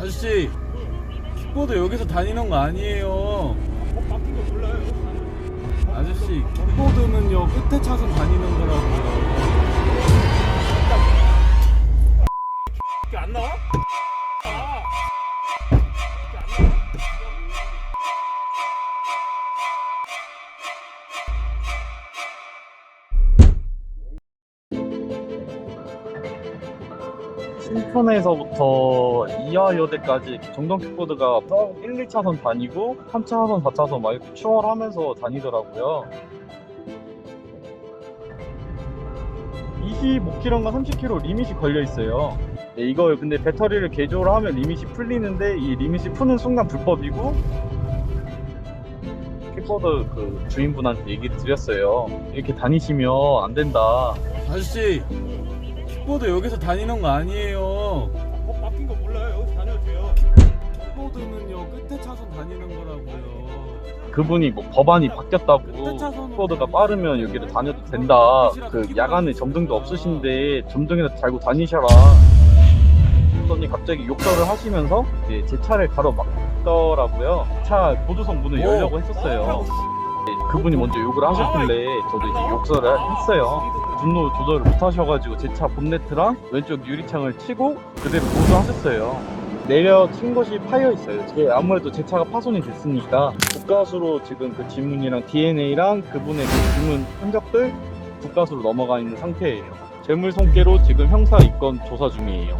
아저씨 킥보드 여기서 다니는 거 아니에요 바뀐 거 몰라요. 아저씨 킥보드는요 끝에 차선 다니는 거라고요 이게 안 나와? 신촌에서부터 이하여대까지 정동 킥보드가 1, 2차선 다니고 3차선, 4차선 막 이렇게 추월하면서 다니더라고요. 25km인가 30km 리밋이 걸려 있어요. 네, 이거 근데 배터리를 개조를 하면 리밋이 풀리는데 이 리밋이 푸는 순간 불법이고 킥보드 그 주인분한테 얘기를 드렸어요. 이렇게 다니시면 안 된다. 아저씨 킥보드 여기서 다니는 거 아니에요 어, 바뀐 거 몰라요. 여기 다녀도 돼요. 킥보드는요 끝에 차선 다니는 거라고요 그분이 뭐 법안이 바뀌었다고 킥보드가 빠르면 여기를 다녀도 된다. 그 야간에 점등도 없으신데 점등이라도 달고 다니셔라. 그랬더니 갑자기 욕설을 하시면서 이제 제 차를 가로막더라고요. 차 보조석 문을 오. 열려고 했었어요. 네, 그분이 먼저 욕을 하셨길래 저도 이제 욕설을 했어요. 분노 조절을 못 하셔가지고 제 차 본네트랑 왼쪽 유리창을 치고 그대로 보조하셨어요. 내려친 것이 파여 있어요. 제 아무래도 제 차가 파손이 됐으니까 국가수로 지금 그 지문이랑 DNA랑 그분의 그 지문 흔적들 국가수로 넘어가 있는 상태예요. 재물 손괴로 지금 형사 입건 조사 중이에요.